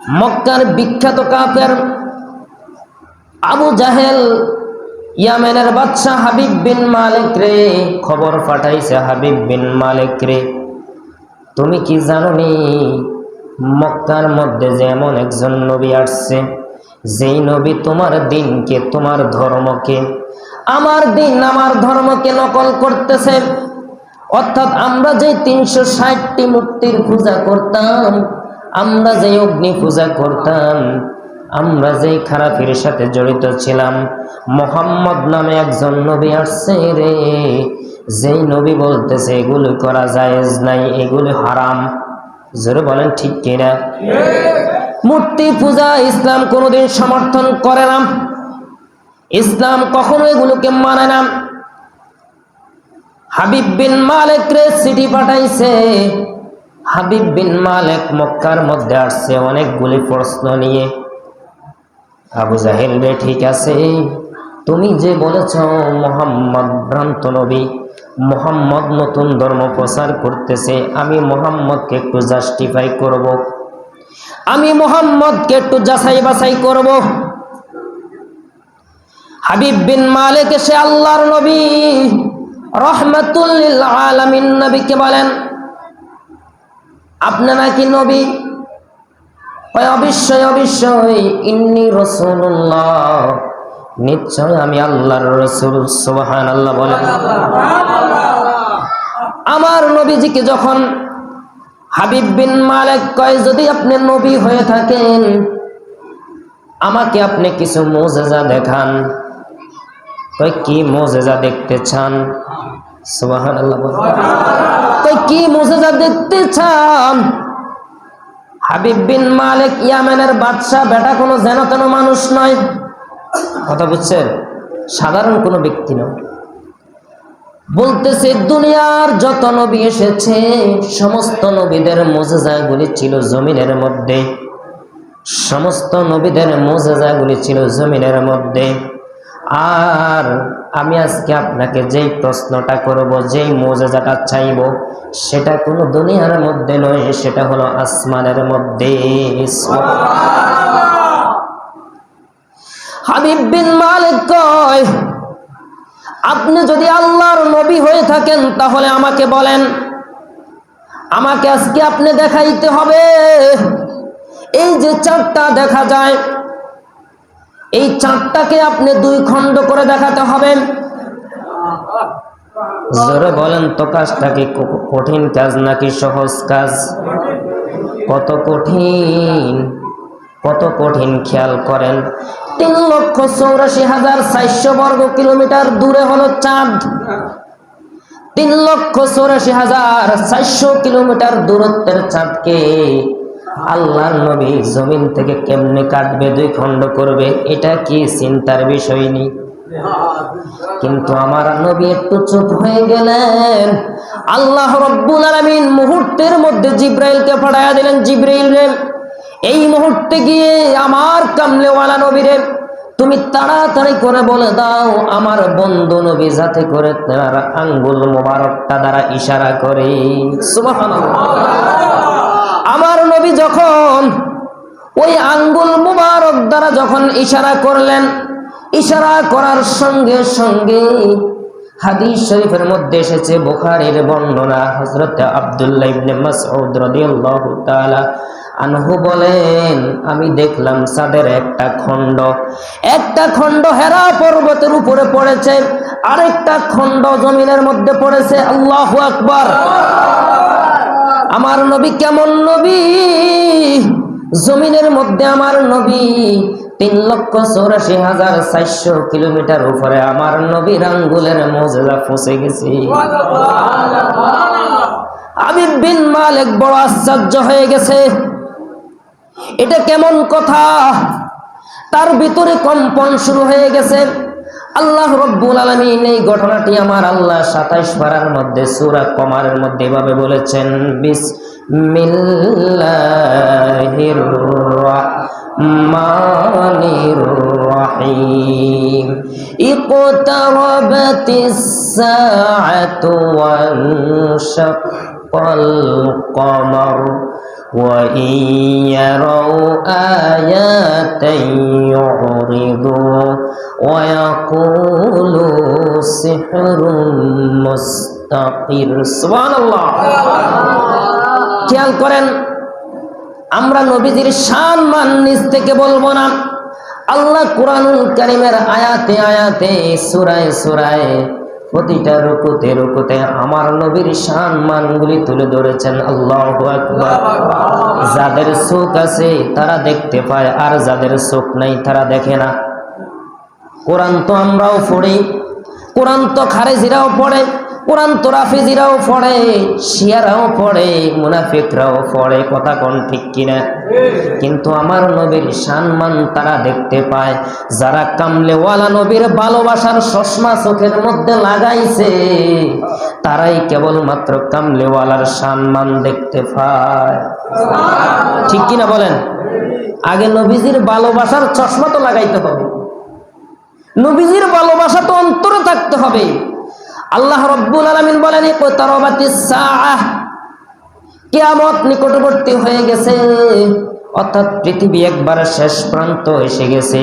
মক্কার বিখ্যাত কাফের আবু জাহেল, ইয়ামেনের বাদশাহ হাবিব বিন মালিক রে, খবর পাঠাইছে হাবিব বিন মালিক রে। তুমি কি জানো নি মক্কার মধ্যে যেমন একজন নবী আসছে, যেই নবী তোমার দিনকে, তোমার ধর্মকে, আমার দিন আমার ধর্মকে নকল করতেছে। অর্থাৎ আমরা যে তিনশো ষাটটি মূর্তির পূজা করতাম আমরা যে অগ্নি পূজা করতাম, আমরা যে খারাপের সাথে জড়িত ছিলাম, মোহাম্মদ নামে একজন নবী আসছে রে। যেই নবী বলতেছে, এগুলো করা জায়েজ নাই, এগুলো হারাম। জোরে বলেন, ঠিক কিনা? মূর্তি পূজা ইসলাম কোনোদিন সমর্থন করে না। ইসলাম কখনো এগুলোকে মানে না। হাবিব বিন মালিক রে, চিঠি পাঠাইছে। হাবিব বিন মালিক মক্কার মধ্যে আসছে, অনেকগুলি প্রশ্ন নিয়ে। আবু জাহেল রে, ঠিক আছে। তুমি যে বলেছ, মোহাম্মদ ভ্রান্ত নবী, মোহাম্মদ নতুন ধর্ম প্রচার করতেছে, আমি মোহাম্মদকে একটু জাস্টিফাই করব। আমি মোহাম্মদকে একটু যাচাই বাছাই করব। হাবিব বিন মালিক এসে আল্লাহর নবী রহমতুল্লিল আলামিন নবীকে বলেন আপনি নাকি নবী? অবশ্যই অবশ্যই ইন্নি রসুল্লাহ নিশ্চয় আমি আল্লাহর রসুল সুবহান আল্লাহ বলেন। আমার নবীজিকে যখন হাবিব বিন মালিক কয়, যদি আপনি নবী হয়ে থাকেন, আমাকে আপনি কিছু মোজেজা দেখান। কই কি মোজেজা দেখতে চান? সুবহান আল্লাহ কই কি মোজেজা দেখতে চান? হাবিব বিন মালিক ইয়ামেনের বাদশাহ, বেটা কোনো যেন তেন মানুষ নয়। কথা বুঝছেন? সাধারণ কোনো ব্যক্তি নয়। বলতেছে, দুনিয়ার যত নবী এসেছে, সমস্ত নবীদের মোজেজাগুলি ছিল জমিনের মধ্যে। সমস্ত নবীদের মোজেজাগুলি ছিল জমিনের মধ্যে। আর আমি আজকে আপনাকে যেই প্রশ্নটা করব, যেই মোজেজাটা চাইব, সেটা কোনো দুনিয়ার মধ্যে নয়, সেটা হলো আসমানের মধ্যে। হাবিব বিন মালিক কয়, আপনি যদি আল্লাহর নবী হয়ে থাকেন, তাহলে আমাকে বলেন, আমাকে আজকে আপনি দেখাইতে হবে। এই যে চাঁদটা দেখা যায় এই চাঁদটাকে আপনি দুই খণ্ড করে দেখাতে হবে। জোরে বলেন তো কাজটা কি, কঠিন কাজ নাকি সহজ কাজ? কত কঠিন কত কঠিন খেয়াল করেন। তিন লক্ষ চৌরাশি হাজার চারশো বর্গ কিলোমিটার দূরে হলো চাঁদ। তিন লক্ষ চৌরাশি হাজার চারশো কিলোমিটার দূরত্বের চাঁদকে আল্লাহর নবী জমিন থেকে কেমনে কাটবে, দুই খণ্ড করবে, এটা কি চিন্তার বিষয় নেই কিন্তু আমার নবী একটু চুপ হয়ে গেলেন। আল্লাহ রব্বুল আলামিন মুহূর্তের মধ্যে জিব্রাইলকে পাঠাইয়া দিলেন, জিব্রাইল এই মুহূর্তে গিয়ে আমার কামলেওয়ালা নবীরে তুমি তাড়াতাড়ি করে বলে দাও, আমার বন্ধু নবী যাতে করে তার আঙ্গুল মোবারকটা দ্বারা ইশারা করে। আমার নবী যখন ওই আঙ্গুল মুবারক দ্বারা যখন ইশারা করলেন, ইশারা করার সঙ্গে সঙ্গে হাদিস শরীফের মধ্যে এসেছে বুখারীর বর্ণনা। হযরত আব্দুল্লাহ ইবনে মাসউদ রাদিয়াল্লাহু তাআলা আনহু বলেন, আমি দেখলাম চাঁদের একটা খণ্ড। একটা খণ্ড হেরা পর্বতের উপরে পড়েছে, আরেকটা খণ্ড জমিনের মধ্যে পড়েছে। আল্লাহু আকবার। আমার নবী কেমন নবী? জমিনের মধ্যে আমার নবী তিন লক্ষ চৌরাশি হাজার চারশো কিলোমিটার উপরে আমার নবীর আঙ্গুলের মজেলা ফসে গেছে। আমি বিন মালিক বড় আশ্চর্য হয়ে গেছে। এটা কেমন কথা? তার ভিতরে কম্পন শুরু হয়ে গেছে। আল্লাহ রব্বুল আলমিন এই ঘটনাটি আমার আল্লাহ সাতাইশ পারার মধ্যে সুরা কমারের মধ্যে এভাবে বলেছেন বিসমিল্লাহির রাহমানির রাহিম ইকতারাবাতিস সাআতু ওয়ানশাক্কাল কমর وإن يروا آيات يعرضوا ويقولوا سحر مستقر سبحان الله খেয়াল করেন আমরা নবীজির শান মান নিজ থেকে বলবো না আল্লাহ কোরআনুল কারিমের আয়াতে আয়াতে সুরায় সুরায় প্রতিটা রুকুতে রুকুতে আমার নবীর শান মানগুলি তুলে ধরেছেন আল্লাহ যাদের চোখ আছে তারা দেখতে পায় আর যাদের চোখ নাই তারা দেখে না কোরআন তো আমরাও পড়ি, কোরআন তো খারেজিরাও পড়ে, কোরআন তো রাফিজিরাও পড়ে, শিয়ারাও পড়ে, মুনাফিকরাও পড়ে, কথা কোন ঠিক কিনা? কিন্তু আমার নবীর সম্মান তারা দেখতে পায়, যারা কামলেওয়ালা নবীর ভালোবাসার চশমা চোখের মধ্যে লাগাইছে, তারাই কেবলমাত্র কামলেওয়ালার সম্মান দেখতে পায়। ঠিক কিনা বলেন? আগে নবীজির ভালোবাসার চশমা তো লাগাইতে হবে। নবীজির ভালোবাসা তো অন্তরে থাকতে হবে। আল্লাহ রব্বুল আলমিন বলেন কেয়ামত নিকটবর্তী হয়ে গেছে, অর্থাৎ পৃথিবী একবার শেষ প্রান্ত এসে গেছে,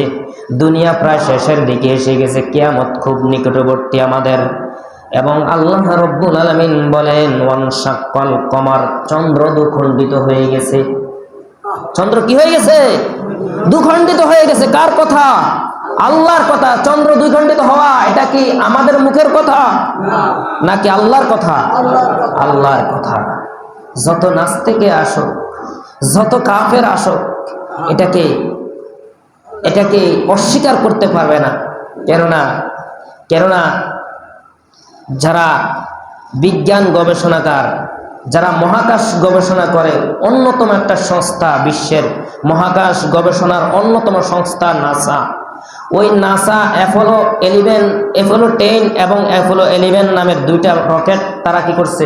দুনিয়া প্রায় শেষের দিকে এসে গেছে, কেয়ামত খুব নিকটবর্তী আমাদের। এবং আল্লাহ রব্বুল আলমিন বলেন ওয়ান সাক্কল কমার চন্দ্র দুখণ্ডিত হয়ে গেছে। চন্দ্র কি হয়ে গেছে? দুখণ্ডিত হয়ে গেছে। কার কথা? আল্লাহর কথা, চন্দ্র দুই খণ্ডিত হওয়া, এটা কি আমাদের মুখের কথা? নাকি আল্লাহর কথা? আল্লাহর কথা। যত নাস্তিকে আসুক যত কাফের আসুক এটাকে এটাকে অস্বীকার করতে পারবে না। কেননা কেননা যারা বিজ্ঞান গবেষণাকার যারা মহাকাশ গবেষণা করে, অন্যতম একটা সংস্থা বিশ্বের মহাকাশ গবেষণার অন্যতম সংস্থা নাসা। ওই NASA Apollo eleven Apollo ten এবং অ্যাপোলো এলিভেন নামের দুইটা রকেট তারা কি করছে?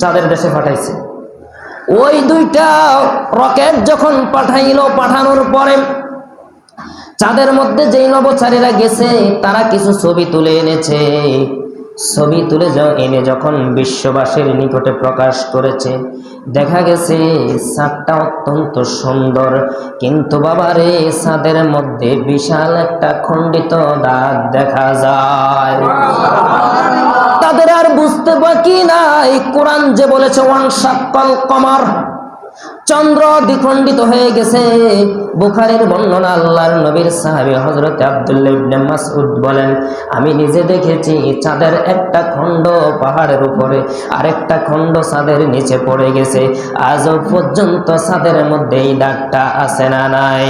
যাদের দেশে পাঠাইছে। ওই দুইটা রকেট যখন পাঠাইল, পাঠানোর পরে চাঁদের মধ্যে যেই নবচারীরা গেছে, তারা কিছু ছবি তুলে এনেছে। ছবি তুলে যাও এনে যখন বিশ্ববাসীর নিকটে প্রকাশ করেছে। দেখা গেছে চাঁদটা অত্যন্ত সুন্দর। কিন্তু বাবারে চাঁদের মধ্যে বিশাল একটা খণ্ডিত দাগ দেখা যায়। তাদের আর বুঝতে বাকি নাই। কোরআন যে বলেছে, ওয়ান সাক্কল কমার। চন্দ্র দ্বিখণ্ডিত হয়ে গেছে। বুখারের বর্ণনা আল্লাহর নবীর সাহাবী হজরত আব্দুল্লাহ মাসউদ বলেন, আমি নিজে দেখেছি চাঁদের একটা খণ্ড পাহাড়ের উপরে, আরেকটা খণ্ড চাঁদের নিচে পড়ে গেছে। আজও পর্যন্ত চাঁদের মধ্যে এই দাগটা আছে না নাই?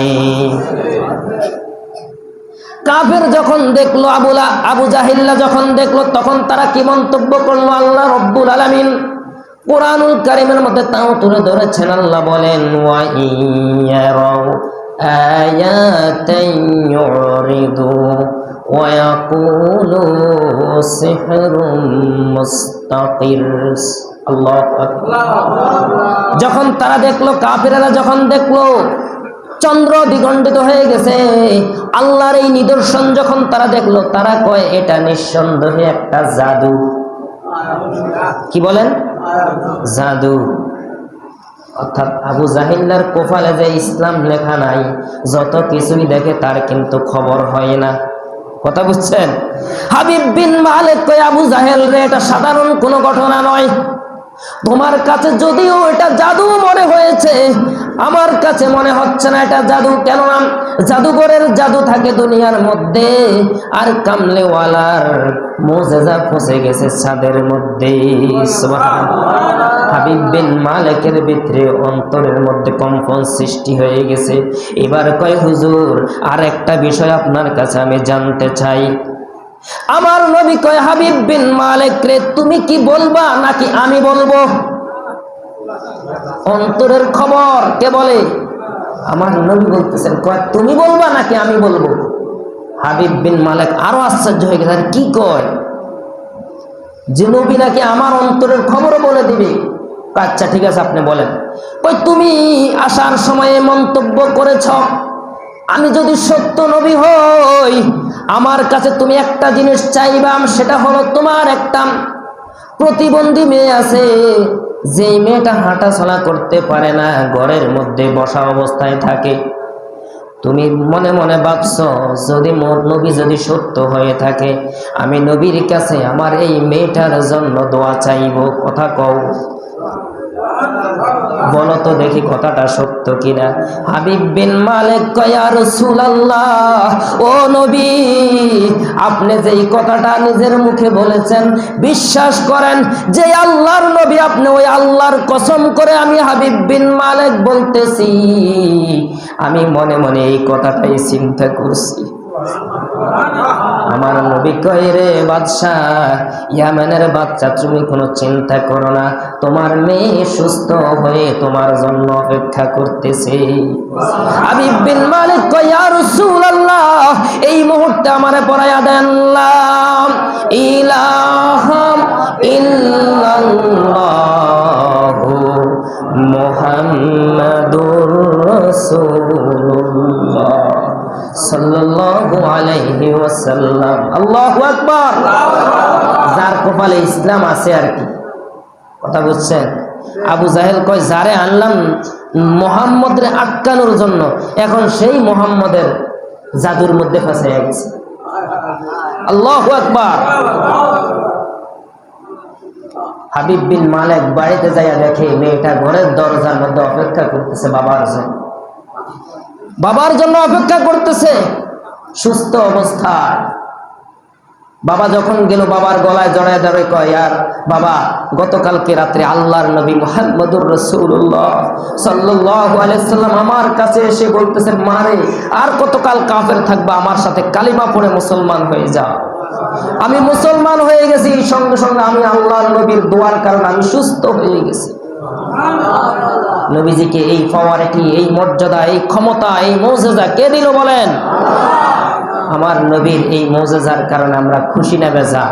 কাফের যখন দেখল, আবুলা আবু জাহিল্লা যখন দেখল, তখন তারা কি মন্তব্য করল? আল্লাহ রব্বুল আলামিন কোরআনুল কারিমের মধ্যে তাও তুলে ধরেছেন, আল্লাহ বলেন যখন তারা দেখল, কাফিরেরা যখন দেখল, চন্দ্র দ্বিগণ্ডিত হয়ে গেছে। আল্লাহর এই নিদর্শন যখন তারা দেখল, তারা কয়, এটা নিঃসন্দেহে একটা জাদু। কি বলেন? জাদু। অর্থাৎ আবু জাহিল্লার কোফালে যে ইসলাম লেখা নাই, যত কিছুই দেখে তার কিন্তু খবর হয় না। কথা বুঝছেন? হাবিব বিন মালিক কয়, আবু জাহেল রে, এটা সাধারণ কোনো ঘটনা নয়। তোমার কাছে যদিও এটা জাদু মনে হয়েছে আমার কাছে মনে হচ্ছে না এটা জাদু। কেননা জাদুঘরের জাদু থাকে দুনিয়ার মধ্যে, আর কামলেওয়ালার মোজেজা ফসে গেছে ছাদের মধ্যে। হাবিব বিন মালিকের ভিতরে অন্তরের মধ্যে কম্পন সৃষ্টি হয়ে গেছে। এবার কয়, হুজুর আর একটা বিষয় আপনার কাছে আমি জানতে চাই। আমার নবী কয়, হাবিব বিন মালিক রে, তুমি কি বলবা নাকি আমি বলব? অন্তরের খবর কে বলে? আমার নবী বলতেছেন, কয়, তুমি বলবা নাকি আমি বলব? হাবিব বিন মালিক আরও আশ্চর্য হয়ে গেছে কি কয়? যে নবী নাকি আমার অন্তরের খবরও বলে দিবে? আচ্ছা ঠিক আছে, আপনি বলেন। ওই তুমি আসার সময়ে মন্তব্য করেছ, আমি যদি সত্য নবী হই, আমার কাছে তুমি একটা জিনিস চাইবাম সেটা হলো তোমার একটা প্রতিবন্ধী মেয়ে আছে যেই মেয়েটা হাঁটা চলা করতে পারে না, ঘরের মধ্যে বসা অবস্থায় থাকে। তুমি মনে মনে ভাবছ, যদি মোর নবী যদি সত্য হয়ে থাকে, আমি নবীর কাছে আমার এই মেয়েটার জন্য দোয়া চাইব, কথা কও। বলো তো দেখি কথাটা সত্য কিনা। হাবিব বিন মালিক কয়া রাসূলুল্লাহ, ও নবী, আপনি যে এই কথাটা নিজের মুখে বলেছেন, বিশ্বাস করেন যে আল্লাহর নবী, আপনি ওই আল্লাহর কসম করে আমি হাবিব বিন মালিক বলতেছি। আমি মনে মনে এই কথাটাই চিন্তা করছি। আমার নবী কয় রে বাদশাহ? ইয়ামেনের বাচ্চা, তুমি কোনো চিন্তা করো না। তোমার মেয়ে সুস্থ হয়ে তোমার জন্য অপেক্ষা করতেছে। হাবিব বিন মালিক কয়, ইয়া রাসূলুল্লাহ, এই মুহূর্তে আমারে পড়ায়া দেন লা ইলাহা ইল্লাল্লাহু মুহাম্মাদুর রাসূলুল্লাহ যার কপালে ইসলাম আছে আর কি। কথা বুঝছেন? আবু জাহেল কয়, যারে আনলাম মোহাম্মদের আটকানোর জন্য, এখন সেই মোহাম্মদের জাদুর মধ্যে ফাঁসে গেছে। আল্লাহু আকবার। হাবিব বিন মালিক বাড়িতে যাইয়া দেখে, মেয়েটা ঘরের দরজার মধ্যে অপেক্ষা করতেছে, বাবার জন্য। বাবার জন্য অপেক্ষা করতেছে। সুস্থ অবস্থায়। বাবা যখন গেল, বাবার গলায় জড়ায় ধরে কয়, আর বাবা, গতকালকে রাত্রে আল্লাহর নবী মোহাম্মদুর রসুল্লাহ সাল্লাহ আলাইসাল্লাম আমার কাছে এসে বলতেছে মারে আর কতকাল কাফের থাকবা? আমার সাথে কালিমা পড়ে মুসলমান হয়ে যাও আমি মুসলমান হয়ে গেছি, সঙ্গে সঙ্গে আমি আল্লাহর নবীর দোয়ার কারণে আমি সুস্থ হয়ে গেছি। নবীজিকে এই পাওয়ারটি এই মর্যাদা, এই ক্ষমতা, এই মৌজেজা কে দিল বলেন? আমার নবীর এই মৌজেজার কারণে আমরা খুশি না বেজা।